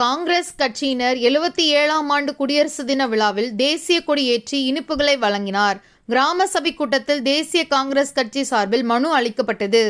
காங்கிரஸ் கட்சியினர் எழுபத்தி ஏழாம் ஆண்டு குடியரசு தின விழாவில் தேசிய கொடி ஏற்றி இனிப்புகளை வழங்கினார். கிராம சபை கூட்டத்தில் தேசிய காங்கிரஸ் கட்சி சார்பில் மனு அளிக்கப்பட்டது.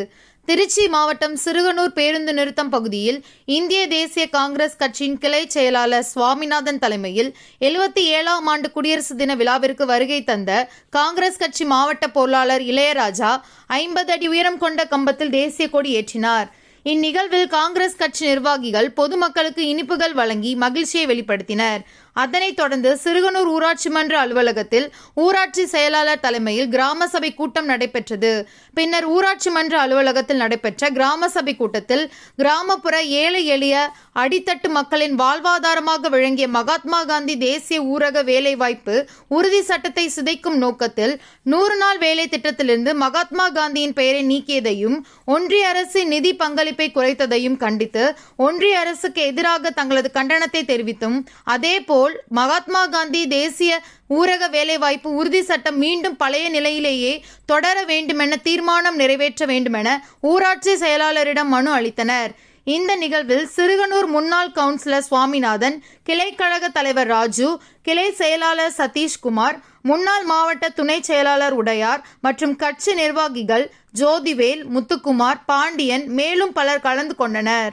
திருச்சி மாவட்டம் சிறுகனூர் பேருந்து நிறுத்தம் பகுதியில் இந்திய தேசிய காங்கிரஸ் கட்சியின் கிளை செயலாளர் சுவாமிநாதன் தலைமையில் எழுபத்தி ஏழாம் ஆண்டு குடியரசு தின விழாவிற்கு வருகை தந்த காங்கிரஸ் கட்சி மாவட்ட பொருளாளர் இளையராஜா ஐம்பது அடி உயரம் கொண்ட கம்பத்தில் தேசிய கொடி ஏற்றினார். இந்நிகழ்வில் காங்கிரஸ் கட்சி நிர்வாகிகள் பொதுமக்களுக்கு இனிப்புகள் வழங்கி மகிழ்ச்சியை வெளிப்படுத்தினர். அதனைத் தொடர்ந்து சிறுகனூர் ஊராட்சி மன்ற அலுவலகத்தில் ஊராட்சி செயலாளர் தலைமையில் கிராம சபை கூட்டம் நடைபெற்றது. பின்னர் ஊராட்சி மன்ற அலுவலகத்தில் நடைபெற்ற கிராம சபை கூட்டத்தில் கிராமப்புற ஏழை எளிய அடித்தட்டு மக்களின் வாழ்வாதாரமாக விளங்கிய மகாத்மா காந்தி தேசிய ஊரக வேலைவாய்ப்பு உறுதி சட்டத்தை சிதைக்கும் நோக்கத்தில் நூறு நாள் வேலை திட்டத்திலிருந்து மகாத்மா காந்தியின் பெயரை நீக்கியதையும் ஒன்றிய அரசு நிதி பங்களிப்பு குறைத்ததையும் கண்டித்து ஒன்றிய அரசுக்கு எதிராக தங்களது கண்டனத்தை தெரிவித்தும் அதேபோல் மகாத்மா காந்தி தேசிய ஊரக வேலைவாய்ப்பு உறுதி சட்டம் மீண்டும் பழைய நிலையிலேயே தொடர வேண்டுமென தீர்மானம் நிறைவேற்ற வேண்டுமென ஊராட்சி செயலாளரிடம் மனு அளித்தனர். இந்த நிகழ்வில் சிறுகனூர் முன்னாள் கவுன்சிலர் சுவாமிநாதன் கிளைக்கழக தலைவர் ராஜு கிளை செயலாளர் சதீஷ்குமார் முன்னாள் மாவட்ட துணை செயலாளர் உடையார் மற்றும் கட்சி நிர்வாகிகள் ஜோதிவேல் முத்துக்குமார் பாண்டியன் மேலும் பலர் கலந்து கொண்டனர்.